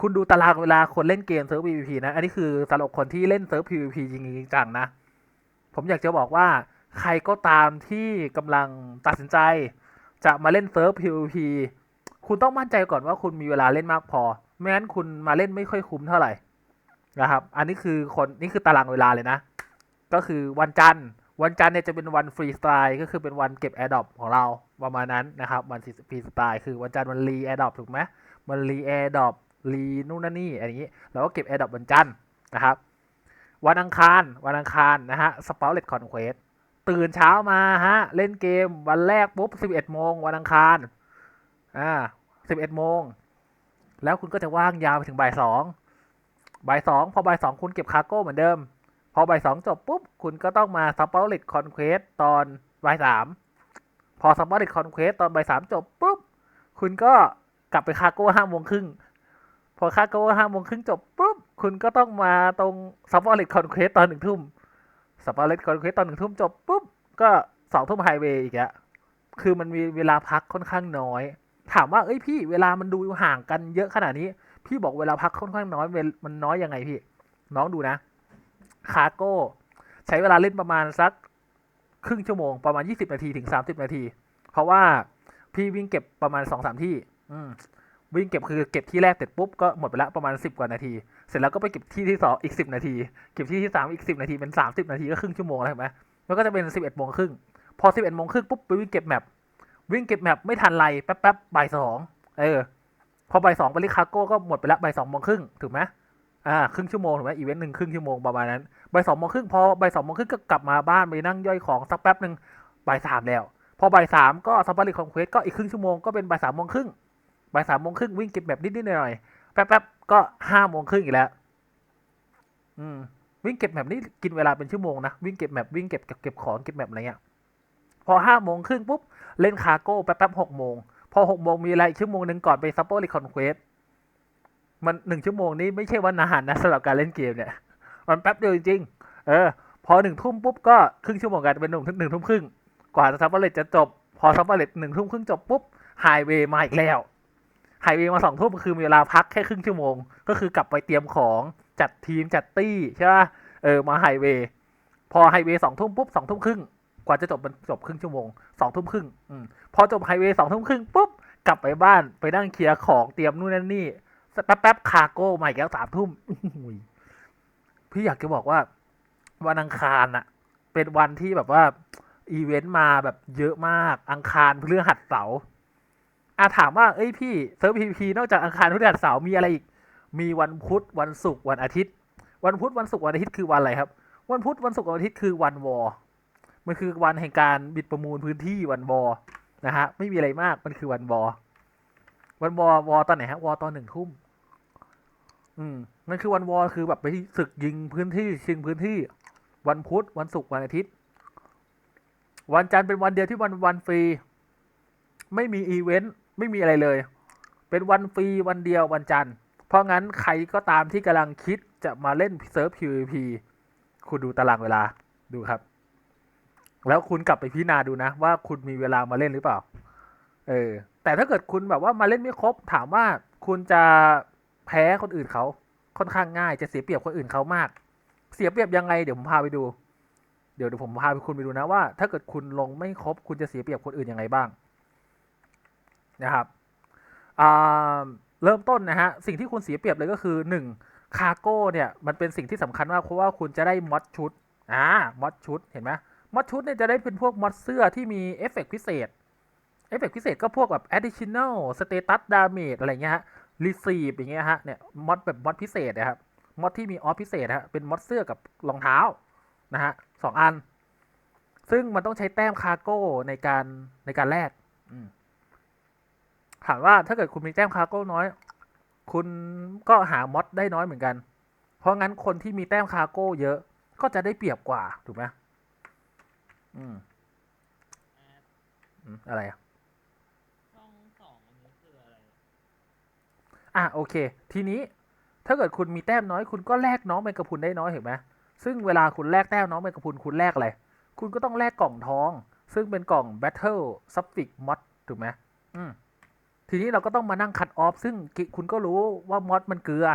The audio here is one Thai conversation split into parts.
คุณดูตารางเวลาคนเล่นเกมเซิร์ฟ PVP นะ อันนี้คือสำหรับคนที่เล่นเซิร์ฟ PVP จริงจังนะ ผมอยากจะบอกว่าใครก็ตามที่กำลังตัดสินใจ จะมาเล่นเซิร์ฟ PVP คุณต้องมั่นใจก่อนว่าคุณมีเวลาเล่นมากพอ ไม่งั้นคุณมาเล่นไม่ค่อยคุ้มเท่าไหร่นะครับ อันนี้คือคนนี่คือตารางเวลาเลยนะ ก็คือวันจันทร์ วันจันทร์เนี่ยจะเป็นวันฟรีสไตล์ก็คือเป็นวันเก็บแอร์ดอปของเราประมาณนั้นนะครับ วันฟรีสไตล์คือวันจันทร์วันรีแอร์ดอปถูกไหมมันรีแอร์ดอป รีนู่นนั่นนี่อะไรอย่างนี้ เราก็เก็บแอร์ดอปวันจันทร์นะครับ วันอังคารวันอังคารนะฮะสเปาเลตคอนเควสตื่นเช้ามาฮะเล่นเกมวันแรกปุ๊บ11โมงวันอังคารอ่า11โมงแล้วคุณก็จะว่างยาวไปถึงบ่ายสองบ่ายสองพอบ่ายสองคุณเก็บคาร์โก้เหมือนเดิม พอบ่ายสองจบปุ๊บ คุณก็ต้องมาสปาเลตคอนเควสตอนบ่ายสามพอสปาเลตคอนเควสตอนบ่ายสามจบปุ๊บ คุณก็กลับไปคาร์โก้ห้าโมงครึ่ง พอคาร์โกห้าโมงครึ่งจบปุ๊บคุณก็ต้องมาตรงสปอร์เลตคอนเควสตอนหนึ่งทุ่มสปอร์เลตคอนเควสตอนหนึ่งทุ่มจบปุ๊บก็สองทุ่มไฮเวย์อีกอะคือมันมีเวลาพักค่อนข้างน้อย ถามว่าเอ้ยพี่เวลามันดูห่างกันเยอะขนาดนี้ พี่บอกเวลาพักค่อนข้างน้อยเวลมันน้อยยังไงพี่ น้องดูนะคาร์โก้ใช้เวลาเล่นประมาณสักครึ่งชั่วโมงประมาณยี่สิบนาทีถึงสามสิบนาที เพราะว่าพี่วิ่งเก็บประมาณสองสามที่ อืม วิ่งเก็บคือเก็บที่แรกเสร็จปุ๊บก็หมดไปล้วประมาณสิบกว่านาที เสร็จแล้วก็ไปเก็บที่ที่สองอีกสิบนาที เก็บที่ที่สามอีกสิบนาทีเป็นสามสิบนาทีก็ครึ่งชั่วโมงแล้วเห็นไหมแล้วก็จะเป็นสิบเอ็ดโมงครึ่งพอสิบเอ็ดโมงครึ่งปุ๊บไปวิ่งเก็บแมปวิ่งเก็บแมปไม่ทันไรแป๊บแป๊บบ่ายสองเออพอบ่ายสองไปลิคาโก้ก็หมดไปล้วบ่ายสองโมงครึ่งถูกไหมอ่าครึ่งชั่วโมงถูกไหมอีเวนต์หนึ่งครึ่งชั่วโมงประมาณนั้นบ่ายสองโมงครึ่งพอบ่ายสองโมงครึ่งก็กลับมาบ้านไปนั่งย่อยของสักแป๊บหนึ่งบ่ายสามแล้ว พอบ่ายสามก็ซัปเปอร์ลิคอนเควสก็อีกครึ่งชั่วโมงก็เป็นบ่ายสามโมงครึ่ง บ่ายสามโมงครึ่งวิ่งเก็บแบบนิดๆหน่อยๆแป๊บๆก็ห้าโมงครึ่งอีกแล้ว อืม วิ่งเก็บแบบนี้กินเวลาเป็นชั่วโมงนะวิ่งเก็บแบบวิ่งเก็บเก็บของเก็บแบบอะไรเงี้ยพอห้าโมงครึ่งปุ๊บเล่นคาร์โก้แป๊บๆหกโมงพอหกโมงมีอะไรชั่วโมงหนึ่งก่อนไปซัปเปอร์ลิคอนเควสมันหนึ่งชั่วโมงนี้ไม่ใช่วันอาหารนะสำหรับการเล่นเกมเนี่ย มันแป๊บเดียวจริงๆเออ พอหนึ่งทุ่มปุ๊บก็ครึ่งชั่วโมงกันเป็นหนึ่งหนึ่งทุ่มครึ่งกว่าซัปเปอร์เลตจะจบ พอซัปเปอร์เลตหนึ่งทุ่มครึ่งจบปุ๊บไฮเวย์มาอีกแล้ว ไฮเวย์มาสองทุ่มคือมีเวลาพักแค่ครึ่งชั่วโมง ก็คือกลับไปเตรียมของจัดทีมจัดตี้ใช่ป่ะเออมาไฮเวย์พอไฮเวย์สองทุ่มปุ๊บสองทุ่มครึ่งกว่าจะจบมันจบครึ่งชั่วโมงสองทุ่มครึ่งอพอจบไฮเวย์สองทุ่มครึ่งปุ๊บกลับไปบ้านไปนั่งเคลียร์ของเตรียมนู่นนั่นนี่แป๊บแป๊บๆคาร์โก้มาอีกแล้วสามทุ่มพี่อยากจะบอกว่า วันอังคารอะเป็นวันที่แบบว่า อีเวนต์มาแบบเยอะมากอังคารพฤหัสเสาร์ อาถามว่าเอ้ยพี่เซิร์ฟพีพีนอกจากอังคารพฤหัสเสาร์มีอะไรอีก มีวันพุธวันศุกร์วันอาทิตย์ วันพุธวันศุกร์วันอาทิตย์คือวันอะไรครับ วันพุธวันศุกร์วันอาทิตย์คือวันวอมันคือวันแห่งการบิดประมูลพื้นที่วันวอนะฮะไม่มีอะไรมากมันคือวันวอวันวอวอตอนไหนฮะวอตอนหนึ่งทุ่มอืมมันคือวันวอคือแบบไปศึกยิงพื้นที่ชิงพื้นที่ วันพุธวันศุกร์วันอาทิตย์ วันจันทร์เป็นวันเดียวที่วันวันฟรี ไม่มีอีเวนต์ ไม่มีอะไรเลย เป็นวันฟรีวันเดียววันจันทร์ เพราะงั้นใครก็ตามที่กำลังคิดจะมาเล่นเซิร์ฟ PVP คุณดูตารางเวลาดูครับ แล้วคุณกลับไปพิจารณาดูนะ ว่าคุณมีเวลามาเล่นหรือเปล่า เออ แต่ถ้าเกิดคุณแบบว่ามาเล่นไม่ครบ ถามว่าคุณจะแพ้คนอื่นเขาค่อนข้างง่ายจะเสียเปรียบคนอื่นเขามาก เสียเปรียบยังไงเดี๋ยวผมพาไปดู เดี๋ยวเดี๋ยวผมพาคุณไปดูนะว่า ถ้าเกิดคุณลงไม่ครบ คุณจะเสียเปรียบคนอื่นยังไงบ้าง นะครับเริ่มต้นนะฮะสิ่งที่คุณเสียเปรียบเลยก็คือหนึ่งคาร์โก้เนี่ยมันเป็นสิ่งที่สำคัญมากเพราะว่าคุณจะได้มอดชุดอ่ามอดชุดเห็นไหมมอดชุดเนี่ยจะได้เป็นพวกมอดเสื้อที่มีเอฟเฟกต์พิเศษเอฟเฟกต์พิเศษก็พวกแบบ additional status damage อะไรเงี้ยฮะ receive อย่างเงี้ยฮะเนี่ยมอดแบบมอดพิเศษนะครับมอดที่มีออฟพิเศษฮะเป็นมอดเสื้อกับรองเท้านะฮะสองอัน ซึ่งมันต้องใช้แต้มคาร์โก้ในการในการแลกอืม ถามว่าถ้าเกิดคุณมีแต้มคาร์โก้น้อย คุณก็หามอดได้น้อยเหมือนกัน เพราะงั้นคนที่มีแต้มคาร์โก้เยอะ ก็จะได้เปรียบกว่าถูกไหมอืมอืมอะไรอะช่องสองอันนี้คืออะไรอะโอเค ทีนี้ถ้าเกิดคุณมีแต้มน้อยคุณก็แลกน้องแมงกะพรุนได้น้อยเห็นไหมซึ่งเวลาคุณแลกแต้มน้องแมงกะพรุนคุณแลกอะไร คุณก็ต้องแลกกล่องทอง ซึ่งเป็นกล่อง Battle Suffix Mod ถูกไหมอืม ทีนี้เราก็ต้องมานั่งคัดออฟซึ่งคุณก็รู้ว่ามอสมันเกลือ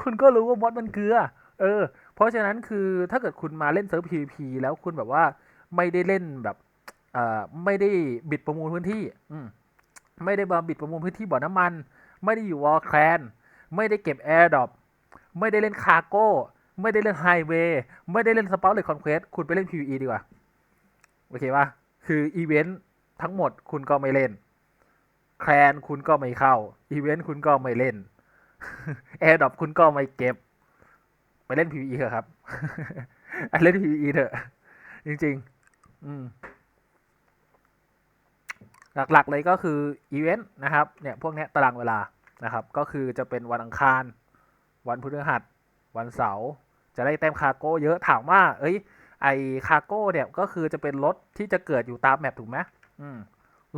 คุณก็รู้ว่ามอสมันเกลือ เออ เพราะฉะนั้นคือถ้าเกิดคุณมาเล่นเซิร์ฟ PVP แล้วคุณแบบว่าไม่ได้เล่นแบบเอ่อไม่ได้บิดประมูลพื้นที่ อืมไม่ได้มาบิดประมูลพื้นที่บ่อน้ำมัน ไม่ได้อยู่วอลแคลนไม่ได้เก็บแอร์ดรอปไม่ได้เล่นคาร์โก้ไม่ได้เล่นไฮเวย์ไม่ได้เล่นสเปาร์เลยคอนเควสคุณไปเล่น PVE ดีกว่า โอเคปะคืออีเวนต์ทั้งหมดคุณก็ไม่เล่น แคลนคุณก็ไม่เข้า อีเวนต์คุณก็ไม่เล่นแอร์ดรอปคุณก็ไม่เก็บ ไปเล่น PVE เถอะครับเล่น PVE เถอะ จริง ๆ อืมหลัก ๆ เลยก็คืออีเวนต์นะครับ เนี่ย พวกเนี้ยตารางเวลานะครับ ก็คือจะเป็นวันอังคาร วันพฤหัส วันเสาร์จะได้แต้มคารโก้เยอะถามว่า เอ้ย ไอคารโก้เนี่ยก็คือจะเป็นรถที่จะเกิดอยู่ตามแมปถูกไหมอืม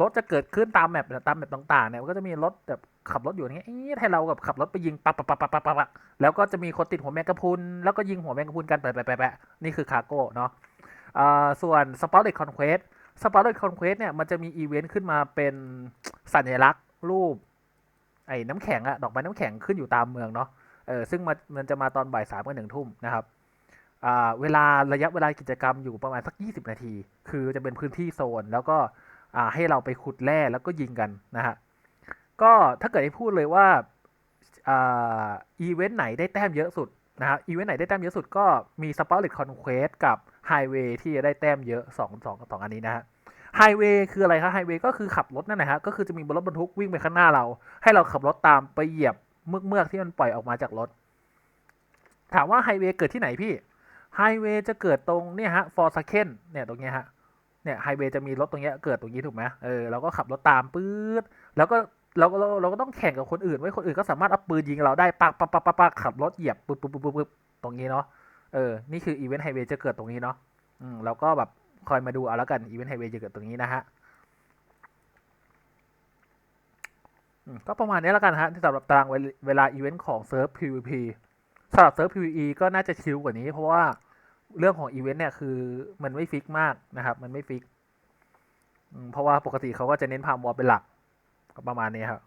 รถจะเกิดขึ้นตามแมปตามแมปต่างๆเนี่ยมันก็จะมีรถแบบขับรถอยู่อย่างเงี้ยให้เราแบบขับรถไปยิงปักปักปักปักปักปักปักแล้วก็จะมีคนติดหัวแมงกะพุนแล้วก็ยิงหัวแมงกะพุนกันแปะแปะแปะแปนี่คือคาร์โก้เนาะอ่าส่วนสปอร์ตเลคอนเควสสปอร์ตเลคอนเควสเนี่ยมันจะมีอีเวนต์ขึ้นมาเป็นสัญลักษณ์รูป ไอ้น้ำแข็งอะดอกไม้น้ำแข็งขึ้นอยู่ตามเมืองเนาะเออซึ่งมันมันจะมาตอนบ่ายสามกับหนึ่งทุ่มนะครับอ่าเวลาระยะเวลากิจกรรมอยู่ประมาณสัก 20 นาที คือจะเป็นพื้นที่โซน แล้วก็อ่า ให้เราไปขุดแร่แล้วก็ยิงกันนะฮะก็ถ้าเกิดให้พูดเลยว่าอีเวนต์ไหนได้แต้มเยอะสุดนะฮะอีเวนต์ไหนได้แต้มเยอะสุดก็มีสปอร์ตเลคอนเควสกับไฮเวย์ที่จะได้แต้มเยอะ2 2 2อันนี้นะฮะไฮเวย์คืออะไรครับไฮเวย์ก็คือขับรถนั่นแหละฮะก็คือจะมีรถบรรทุกวิ่งไปข้างหน้าเรา ให้เราขับรถตามไปเหยียบเมือกเมือกที่มันปล่อยออกมาจากรถ ถามว่าไฮเวย์เกิดที่ไหนพี่ไฮเวย์จะเกิดตรงเนี่ยฮะฟอร์ซาเคนเนี่ยตรงเนี้ยฮะ เนี่ยไฮเวย์จะมีรถตรงเนี้ยเกิดตรงนี้ถูกไหมเออเราก็ขับรถตามปื๊ดแล้วก็เราก็เราเราก็ต้องแข่งกับคนอื่นไว้คนอื่นก็สามารถเอาปืนยิงเราได้ปักปักปักปักปักขับรถเหยียบปึ๊บปึ๊บปึ๊บปึ๊บตรงนี้เนาะเออนี่คืออีเวนต์ไฮเวย์จะเกิดตรงนี้เนาะอืมเราก็แบบคอยมาดูเอาแล้วกันอีเวนต์ไฮเวย์จะเกิดตรงนี้นะฮะอืมก็ประมาณนี้แล้วกันฮะที่สำหรับตารางเวลเวลาอีเวนต์ของเซิร์ฟ PVP สำหรับเซิร์ฟ PVE ก็น่าจะชิลกว่านี้เพราะว่า เรื่องของอีเวนต์เนี่ยคือมันไม่ฟิกมากนะครับ มันไม่ฟิกเพราะว่าปกติเขาก็จะเน้นพามวอลเป็นหลักประมาณนี้ครับ